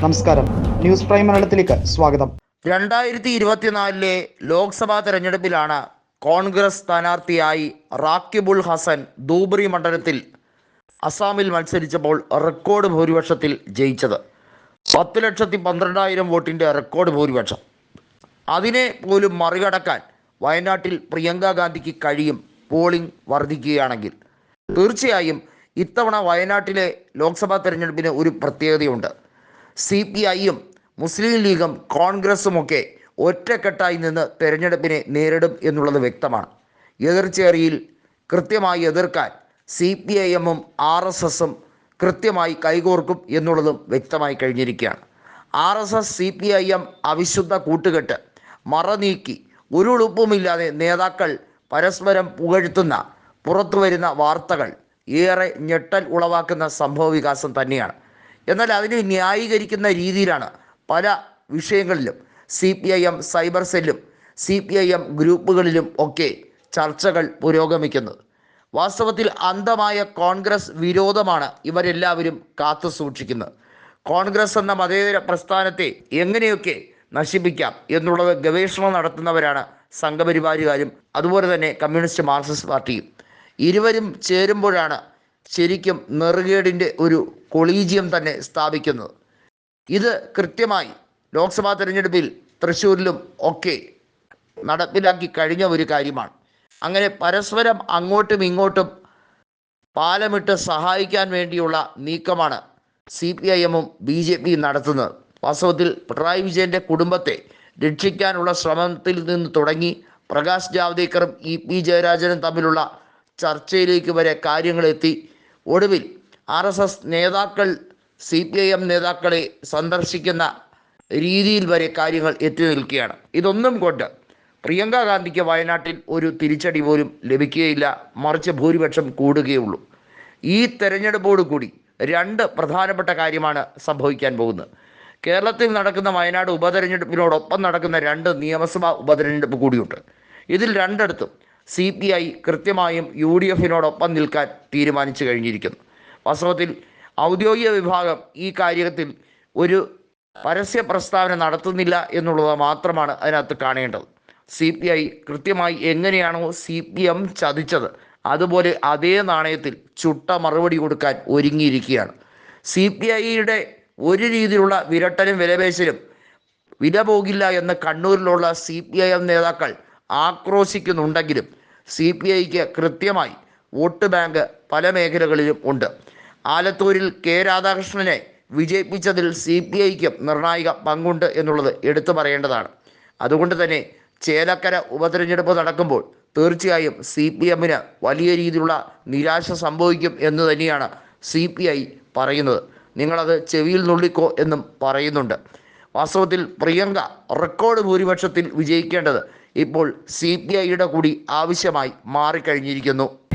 നമസ്കാരം. News prime മലയാളത്തിലേക്ക് സ്വാഗതം. രണ്ടായിരത്തി ഇരുപത്തിനാലിലെ ലോക്സഭാ തെരഞ്ഞെടുപ്പിലാണ് കോൺഗ്രസ് സ്ഥാനാർത്ഥിയായി റാക്കിബുൾ ഹസൻ ധൂബ്രി മണ്ഡലത്തിൽ അസാമിൽ മത്സരിച്ചപ്പോൾ റെക്കോർഡ് ഭൂരിപക്ഷത്തിൽ ജയിച്ചത്. പത്ത് ലക്ഷത്തി പന്ത്രണ്ടായിരം വോട്ടിന്റെ റെക്കോർഡ് ഭൂരിപക്ഷം. അതിനെ പോലും മറികടക്കാൻ വയനാട്ടിൽ പ്രിയങ്ക ഗാന്ധിക്ക് കഴിയും പോളിംഗ് വർദ്ധിക്കുകയാണെങ്കിൽ തീർച്ചയായും ഇത്തവണ വയനാട്ടിലെ ലോക്സഭാ തെരഞ്ഞെടുപ്പിന് ഒരു പ്രത്യേകതയുണ്ട്. സി പി ഐയും മുസ്ലിം ലീഗും കോൺഗ്രസുമൊക്കെ ഒറ്റക്കെട്ടായി നിന്ന് തെരഞ്ഞെടുപ്പിനെ നേരിടും എന്നുള്ളത് വ്യക്തമാണ്. എതിർചേരിയിൽ കൃത്യമായി എതിർക്കാൻ സി പി ഐ എമ്മും ആർ എസ് എസും കൃത്യമായി കൈകോർക്കും എന്നുള്ളതും വ്യക്തമായി കഴിഞ്ഞിരിക്കുകയാണ്. R S S C P I M അവിശുദ്ധ കൂട്ടുകെട്ട് മറനീക്കി ഒരു ഉളുപ്പുമില്ലാതെ നേതാക്കൾ പരസ്പരം പുകഴ്ത്തുന്ന പുറത്തു വരുന്ന വാർത്തകൾ ഏറെ ഞെട്ടൽ ഉളവാക്കുന്ന സംഭവ വികാസം തന്നെയാണ്. എന്നാൽ അതിനെ ന്യായീകരിക്കുന്ന രീതിയിലാണ് പല വിഷയങ്ങളിലും C P I M cyber സെല്ലും സി പി ഐ എം ഗ്രൂപ്പുകളിലും ഒക്കെ ചർച്ചകൾ പുരോഗമിക്കുന്നത്. വാസ്തവത്തിൽ അന്ധമായ കോൺഗ്രസ് വിരോധമാണ് ഇവരെല്ലാവരും കാത്തു സൂക്ഷിക്കുന്നത്. കോൺഗ്രസ് എന്ന മതേതര പ്രസ്ഥാനത്തെ എങ്ങനെയൊക്കെ നശിപ്പിക്കാം എന്നുള്ളത് ഗവേഷണം നടത്തുന്നവരാണ് സംഘപരിവാരുകാരും അതുപോലെ തന്നെ കമ്മ്യൂണിസ്റ്റ് മാർക്സിസ്റ്റ് പാർട്ടിയും. ഇരുവരും ചേരുമ്പോഴാണ് ശരിക്കും നെറുകേടിന്റെ ഒരു കൊളീജിയം തന്നെ സ്ഥാപിക്കുന്നത്. ഇത് കൃത്യമായി ലോക്സഭാ തെരഞ്ഞെടുപ്പിൽ തൃശ്ശൂരിലും ഒക്കെ നടപ്പിലാക്കി കഴിഞ്ഞ ഒരു കാര്യമാണ്. അങ്ങനെ പരസ്പരം അങ്ങോട്ടും ഇങ്ങോട്ടും പാലമിട്ട് സഹായിക്കാൻ വേണ്ടിയുള്ള നീക്കമാണ് സി പി ഐ എമ്മും ബി ജെ പിയും നടത്തുന്നത്. വാസ്തവത്തിൽ പിണറായി വിജയന്റെ കുടുംബത്തെ രക്ഷിക്കാനുള്ള ശ്രമത്തിൽ നിന്ന് തുടങ്ങി പ്രകാശ് ജാവ്ദേക്കറും ഇ പി ജയരാജനും തമ്മിലുള്ള ചർച്ചയിലേക്ക് വരെ കാര്യങ്ങളെത്തി. ഒടുവിൽ ആർ എസ് എസ് നേതാക്കൾ സി പി ഐ എം നേതാക്കളെ സന്ദർശിക്കുന്ന രീതിയിൽ വരെ കാര്യങ്ങൾ എത്തി നിൽക്കുകയാണ്. ഇതൊന്നും കൊണ്ട് പ്രിയങ്ക ഗാന്ധിക്ക് വയനാട്ടിൽ ഒരു തിരിച്ചടി പോലും ലഭിക്കുകയില്ല. മറിച്ച് ഭൂരിപക്ഷം കൂടുകയുള്ളൂ. ഈ തെരഞ്ഞെടുപ്പോട് കൂടി രണ്ട് പ്രധാനപ്പെട്ട കാര്യമാണ് സംഭവിക്കാൻ പോകുന്നത്. കേരളത്തിൽ നടക്കുന്ന വയനാട് ഉപതെരഞ്ഞെടുപ്പിനോടൊപ്പം നടക്കുന്ന രണ്ട് നിയമസഭാ ഉപതെരഞ്ഞെടുപ്പ് കൂടിയുണ്ട്. ഇതിൽ രണ്ടിടത്തും സി പി ഐ കൃത്യമായും യു ഡി എഫിനോടൊപ്പം നിൽക്കാൻ തീരുമാനിച്ചു കഴിഞ്ഞിരിക്കുന്നു. വാസ്തവത്തിൽ ഔദ്യോഗിക വിഭാഗം ഈ കാര്യത്തിൽ ഒരു പരസ്യ പ്രസ്താവന നടത്തുന്നില്ല എന്നുള്ളത് മാത്രമാണ് അതിനകത്ത് കാണേണ്ടത്. സി പി ഐ കൃത്യമായി എങ്ങനെയാണോ സി പി എം ചതിച്ചത് അതുപോലെ അതേ നാണയത്തിൽ ചുട്ട മറുപടി കൊടുക്കാൻ ഒരുങ്ങിയിരിക്കുകയാണ്. സി പി ഐയുടെ ഒരു രീതിയിലുള്ള വിരട്ടലും വിലപേശലും വില പോകില്ല എന്ന് കണ്ണൂരിലുള്ള സി പി ഐ എം നേതാക്കൾ ആക്രോശിക്കുന്നുണ്ടെങ്കിലും സി പി ഐക്ക് കൃത്യമായി വോട്ട് ബാങ്ക് പല മേഖലകളിലും ഉണ്ട്. ആലത്തൂരിൽ കെ രാധാകൃഷ്ണനെ വിജയിപ്പിച്ചതിൽ സി പി ഐക്കും നിർണായക പങ്കുണ്ട് എന്നുള്ളത് എടുത്തു പറയേണ്ടതാണ്. അതുകൊണ്ട് തന്നെ ചേലക്കര ഉപതെരഞ്ഞെടുപ്പ് നടക്കുമ്പോൾ തീർച്ചയായും സി പി എമ്മിന് വലിയ രീതിയിലുള്ള നിരാശ സംഭവിക്കും എന്ന് തന്നെയാണ് സി പി ഐ പറയുന്നത്. നിങ്ങളത് ചെവിയിൽ നുള്ളിക്കോ എന്നും പറയുന്നുണ്ട്. വാസ്തവത്തിൽ പ്രിയങ്ക റെക്കോർഡ് ഭൂരിപക്ഷത്തിൽ വിജയിക്കേണ്ടത് ഇപ്പോൾ സി പി ഐയുടെ കൂടി ആവശ്യമായി മാറിക്കഴിഞ്ഞിരിക്കുന്നു.